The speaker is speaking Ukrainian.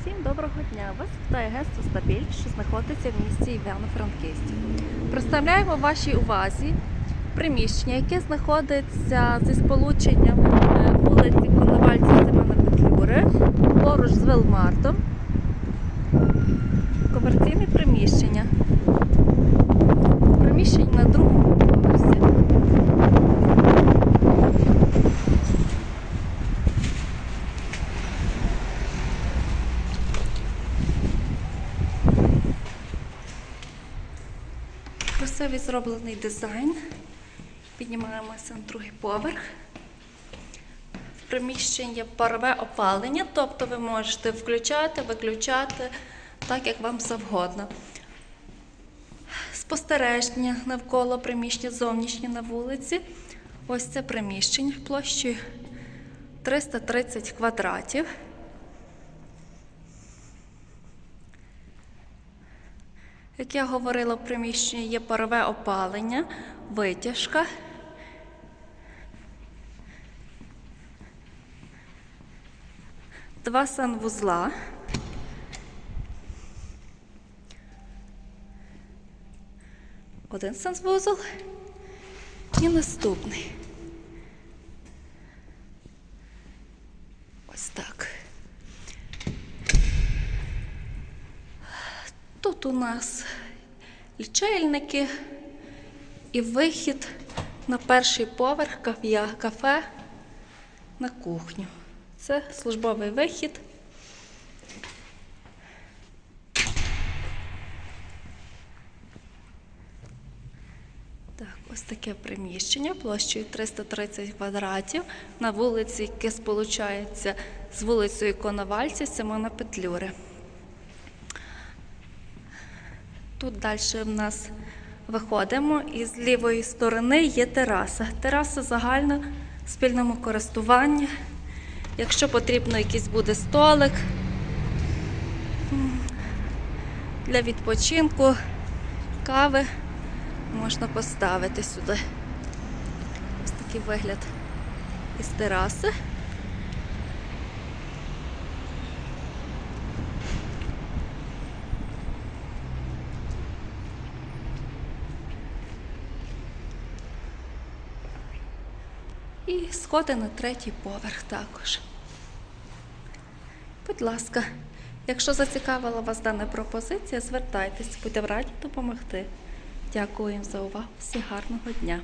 Всім доброго дня! Вас вітає агентство Стабіль, що знаходиться в місті Івано-Франківськ. Представляємо вашій увазі приміщення, яке знаходиться зі сполученням е, вулиці Коновальця Семена Петлюри поруч з Велмартом. Комерційне приміщення. Приміщення на другому поверсі. Красивий зроблений дизайн. Піднімаємося на другий поверх. В приміщенні є парове опалення, тобто ви можете включати, виключати так, як вам завгодно. Спостереження навколо приміщення зовнішнє на вулиці. Ось це приміщення площею 330 квадратів. Як я говорила, в приміщенні є парове опалення, витяжка. Два санвузла. Один санвузол і наступний. Ось так. Тут у нас лічильники і вихід на перший поверх кафе на кухню. Це службовий вихід. Так, ось таке приміщення площею 330 квадратів на вулиці, яке сполучається з вулицею Коновальця Симона Петлюри. Тут далі в нас виходимо і з лівої сторони є тераса. Тераса загальна в спільному користуванні. Якщо потрібно, якийсь буде столик для відпочинку, кави можна поставити сюди. Ось такий вигляд із тераси. І сходи на третій поверх також. Будь ласка, якщо зацікавила вас дана пропозиція, звертайтесь, будемо раді допомогти. Дякую за увагу. Всі гарного дня!